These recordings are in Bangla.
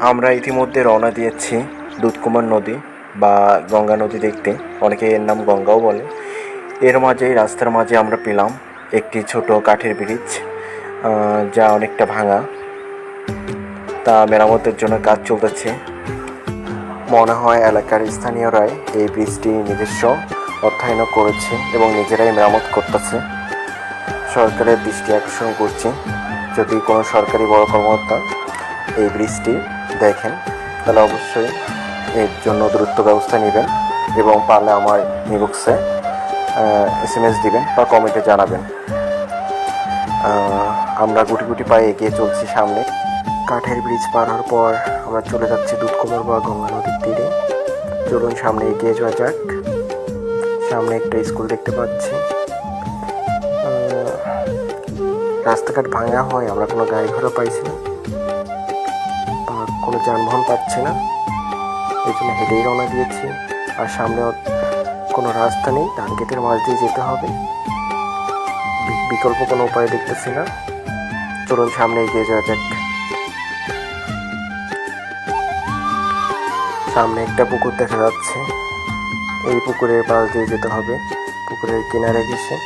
আমরা ইতিমধ্যে রওনা দিয়েছি দুধকুমার নদী বা গঙ্গা নদী দেখতে। অনেকে এর নাম গঙ্গাও বলে। এর মাঝেই রাস্তার মাঝে আমরা পেলাম একটি ছোট কাঠের ব্রিজ যা অনেকটা ভাঙা। তা মেরামতের জন্য কাজ চলতেছে। মনে হয় এলাকার স্থানীয়রাই এই ব্রিজটি নিজস্ব অর্থায়ন করেছে এবং নিজেরাই মেরামত করতেছে। সরকারের দৃষ্টি আকর্ষণ করছে। যদি কোনো সরকারি বড় কর্মকর্তা এই ব্রিজটি দেখেন, তাহলে অবশ্যই এর জন্য দ্রুত ব্যবস্থা নেবেন এবং পারলে আমার ইনবক্সে এস এম এস দিবেন বা কমেন্টে জানাবেন। আমরা গুটি গুটি পায়ে এগিয়ে চলছি সামনে। কাঠের ব্রিজ পার হওয়ার পর আমরা চলে যাচ্ছি দুধকুমার বা গঙ্গা নদীর তীরে। চলুন সামনে এগিয়ে যাওয়া যাক। সামনে একটা স্কুল দেখতে পাচ্ছি। রাস্তাঘাট ভাঙা হয়, আমরা কোনো গাড়ি ঘোড়া পাইছি না। যানবাহন পাচ্ছি না। এই জন্য হেঁটেই রওনা দিয়েছি। আর সামনে কোনো রাস্তা নেই। ধান গেটের মাঝ দিয়ে যেতে হবে। বিকল্প কোনো উপায় দেখতেছি না। চলুন সামনে এগিয়ে যাওয়া যাক। সামনে একটা পুকুর দেখা যাচ্ছে। এই পুকুরের পাশ দিয়ে যেতে হবে। পুকুরের কিনারে ঘেসে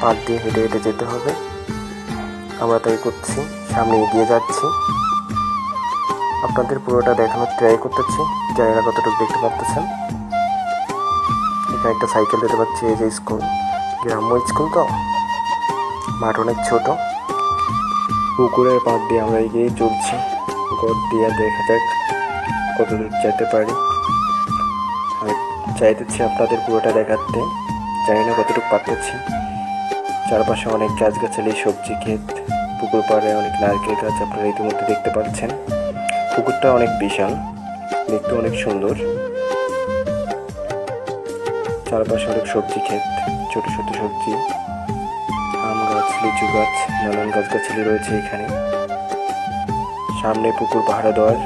পাড় দিয়ে হেঁটে হেঁটে যেতে হবে। আমরা তাই করছি। সামনে এগিয়ে যাচ্ছি। আপনাদের পুরোটা দেখানোর ট্রাই করতেছি। জানি না কতটুকু দেখতে পাচ্ছেন এখানে একটা সাইকেল দেখতে পাচ্ছি, এই যে স্কুল গ্রাম্য স্কুল তো? মাঠ অনেক ছোট। পুকুরের পাড় দিয়ে আমরা এগিয়ে চলছি। গড় দিয়ে দেখা যাক কত দূর যেতে পারি। চাইতেছি আপনাদের পুরোটা দেখাতে। জানি না কতটুকু পাচ্ছি চারপাশে অনেক গাছগাছালি, সবজি, ক্ষেত, পুকুর পাড়ে অনেক নারকেল গাছ আপনারা ইতিমধ্যে দেখতে পাচ্ছেন। পুকুরটা অনেক বিশাল, দেখতে অনেক সুন্দর। চারপাশে অনেক সবজি ক্ষেত, ছোট ছোট সবজি, আম গাছ, লিচু গাছ, নানান গাছগাছালি রয়েছে এখানে। সামনে পুকুর পাহারা দেওয়ার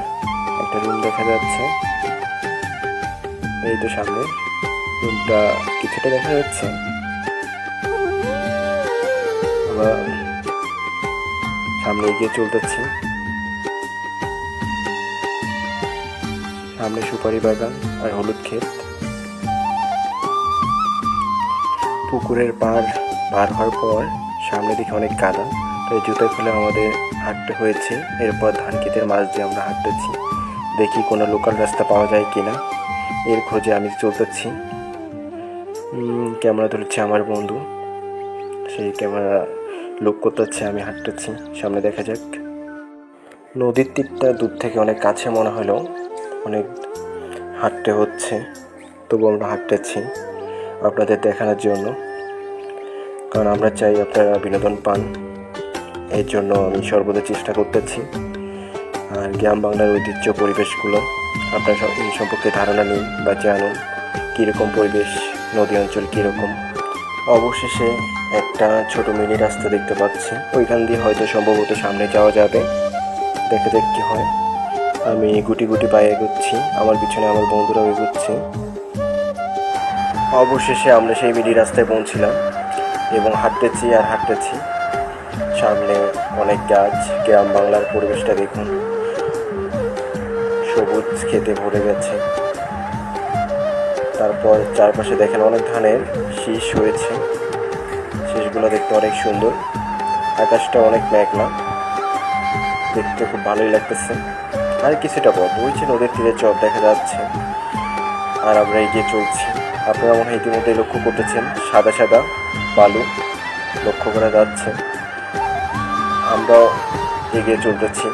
একটা রুম দেখা যাচ্ছে। এই তো সামনে রুমটা কিছুটা দেখা যাচ্ছে। আবার সামনে এগিয়ে চলতেছি। সামনে সুপারি বাগান আর হলুদ ক্ষেত। পুকুরের পার পার হওয়ার পর সামনে দিকে অনেক কাদা তাই জুতো খুলে আমাদের হাঁটতে হয়েছে। এরপর ধান ক্ষেতের মাছ দিয়ে আমরা হাঁটতেছি। দেখি কোনো লোকাল রাস্তা পাওয়া যায় কি না এর খোঁজে আমি চলতেছি। ক্যামেরা ধরেছে আমার বন্ধু। সেই ক্যামেরা লোক করতেছে, আমি হাঁটতেছি। সামনে দেখা যাক। নদীর তীরটা দূর থেকে অনেক কাছে মনে হলেও অনেক হাঁটতে হচ্ছে তবু আমরা হাঁটতেছি আপনাদের দেখানোর জন্য। কারণ আমরা চাই আপনারা বিনোদন পান। এর জন্য আমি সর্বদা চেষ্টা করতেছি। আর গ্রাম বাংলার ঐতিহ্য পরিবেশগুলো, আপনার এই সম্পর্কে ধারণা নিন বা জানুন, কীরকম পরিবেশ, নদী অঞ্চল কীরকম। অবশেষে একটা ছোট মিনি রাস্তা দেখতে পাচ্ছি। ওইখান দিয়ে হয়তো সম্ভবত সামনে যাওয়া যাবে। দেখা যাক কী হয়। আমি গুটি গুটি পায়ে এগোচ্ছি, আমার পিছনে আমার বন্ধুরাও এগোচ্ছে। অবশেষে আমরা সেই মিডি রাস্তায় পৌঁছিলাম এবং হাঁটতেছি আর হাঁটতেছি। সামনে অনেক গাছ, গ্রাম বাংলার পরিবেশটা দেখুন। সবুজ খেতে ভরে গেছে। তারপর চারপাশে দেখেন অনেক ধানের শীষ হয়েছে। শীষগুলো দেখতে অনেক সুন্দর। আকাশটা অনেক মেঘলা। দেখতে খুব ভালোই লাগতেছে। আর কিছুটা পথ ওই নদীর তীরে চর দেখা যাচ্ছে। আর আমরা এগিয়ে চলছি। আপনারা মনে হয় ইতিমধ্যে লক্ষ্য করতেছেন, সাদা সাদা বালু লক্ষ্য করা যাচ্ছে। আমরাও এগিয়ে চলতেছি।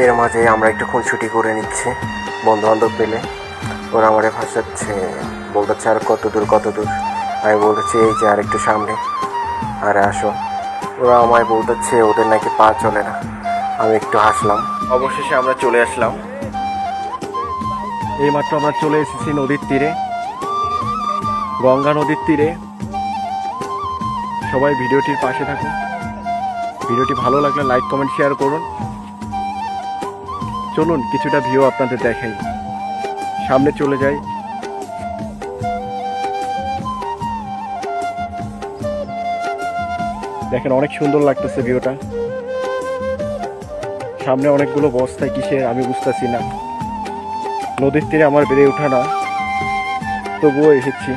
এর মাঝে আমরা একটু খুনছুটি করে নিচ্ছি বন্ধু বান্ধব পেলে। ওরা আমারে ভাসাচ্ছে বলতেছে আর কত দূর কত দূর। আমি বলতেছি, এই যে আর একটু সামনে। আরে আসো। ওরা আমায় বলতেছে, ওদের নাকি পা চলে না। আমি একটু হাসলাম। অবশেষে আমরা চলে আসলাম। এইমাত্র আমরা চলে এসেছি নদীর তীরে। গঙ্গা নদীর তীরে। সবাই ভিডিওটির পাশে থাকুন। ভিডিওটি ভালো লাগলে লাইক, কমেন্ট, শেয়ার করুন। চলুন, কিছুটা ভিউ আপনাদের দেখাই। সামনে চলে যাই। দেখেন, অনেক সুন্দর লাগতেছে ভিউটা। সামনে অনেকগুলো বস্তায় কিসের আমি বুঝতেছি না। নদীর তীরে আমার বেড়ে ওঠা না তবুও এসেছি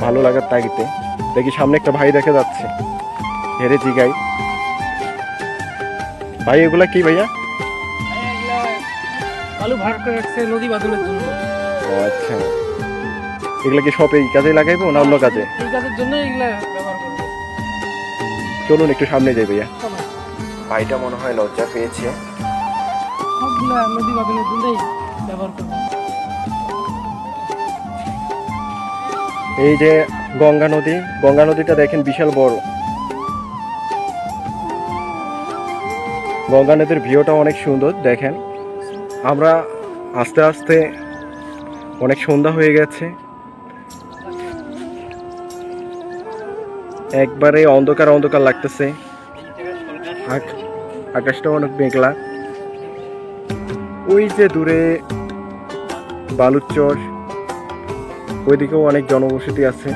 ভালো লাগার তাগিতে দেখি সামনে একটা ভাই দেখা যাচ্ছে হেরে জিগাই ভাই এগুলা কি ভাইয়া? আলু ভাড় করে রাখছে নদী বাঁধনের জন্য। ও আচ্ছা। এগুলা কি সব এই কাজে লাগাইবো না অন্য কাজে? এই কাজের জন্য এগুলা ব্যবহার করবে। চলুন একটু সামনে যাই ভাইয়া। ভাইটা মনে হয় লজ্জা পেয়েছে। সবগুলা নদী ব্যবহার এই যে গঙ্গা নদী, গঙ্গা নদীটা দেখেন বিশাল বড়। গঙ্গা নদীর ভিউটা অনেক সুন্দর, দেখেন। আমরা আস্তে আস্তে অনেক সন্ধ্যা হয়ে গেছে। একবারে অন্ধকার অন্ধকার লাগতেছে। আক- আকাশটা অনেক মেঘলা। ওই যে দূরে বালুচর ওইদিকেও অনেক জনবসতি আছে।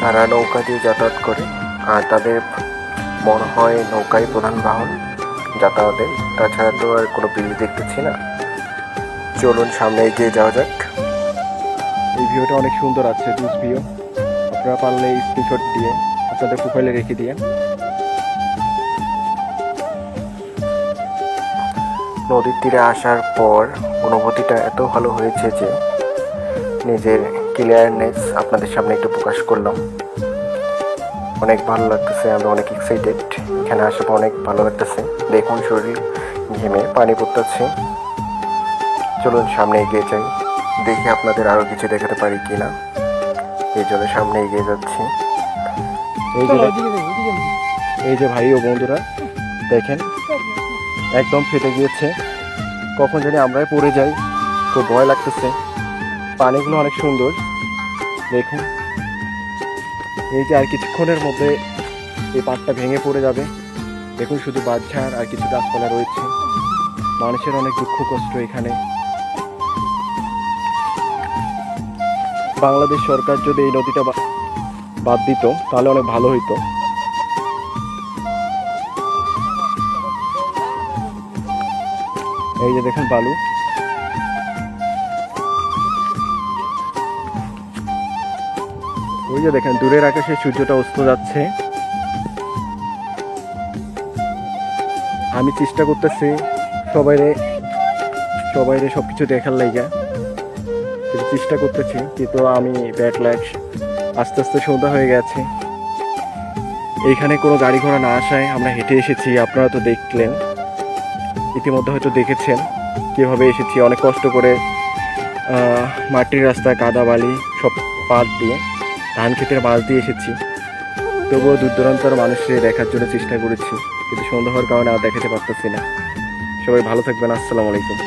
তারা নৌকা দিয়ে যাতায়াত করে আর তাদের মনে হয় নৌকাই প্রধান বাহন যাতায়াতের। তাছাড়া তো আর কোনো ব্রিজ দেখতেছি না। চলুন সামনে এগিয়ে যাওয়া যাক। এই ভিউটা অনেক সুন্দর আছে জুস ভিউ আপনারা পারলে স্ক্রিনশট দিয়ে আপনাদের প্রোফাইলে রেখে দিয়ে। নদীর তীরে আসার পর অনুভূতিটা এত ভালো হয়েছে যে নিজের ক্লিয়ারনেস আপনাদের সামনে একটু প্রকাশ করলাম। অনেক ভালো লাগতেছে আমরা অনেক এক্সাইটেড এখানে আসার অনেক ভালো লাগতেছে। দেখুন শরীর ঘেমে পানি পড়তেছে। চলুন সামনে এগিয়ে যাই দেখি আপনাদের আরও কিছু দেখাতে পারি কি না এই জন্য সামনে এগিয়ে যাচ্ছি। এই যে। এই যে ভাই ও বন্ধুরা দেখেন একদম ফেটে গিয়েছে। কখন জানি আমরাই পড়ে যাই। খুব ভয় লাগতেছে। পানিগুলো অনেক সুন্দর। দেখুন। এই যে আর কিছুক্ষণের মধ্যে এই পাটটা ভেঙে পড়ে যাবে। দেখুন শুধু বাদঝাড় আর কিছু গাছপালা রয়েছে। মানুষের অনেক দুঃখ, কষ্ট এখানে। বাংলাদেশ সরকার যদি এই নদীটা বাদ দিত, তাহলে অনেক ভালো হইতো। এই যে দেখেন বালু। ওই যে দেখেন, দূরের আকাশে সূর্যটা অস্ত যাচ্ছে। আমি চেষ্টা করতেছি সবাইরে সবাইরে সব কিছু দেখার লাইগা। চেষ্টা করতেছি, কিন্তু আমি ব্যাট লাইট আস্তে আস্তে সন্ধ্যা হয়ে গেছে। এইখানে কোনো গাড়ি ঘোড়া না আসায় আমরা হেঁটে এসেছি, আপনারা তো দেখলেন। ইতিমধ্যে হয়তো দেখেছেন কীভাবে এসেছি। অনেক কষ্ট করে মাটির রাস্তা, কাদা বালি, সব পাত দিয়ে, ধান ক্ষেতের মাছ দিয়ে এসেছি। তবুও দূর দূরান্তর মানুষের দেখার জন্য চেষ্টা করেছি, কিন্তু সন্ধ্যা হওয়ার কারণে আর দেখাতে পারতেছি না। সবাই ভালো থাকবেন, আসসালামু আলাইকুম।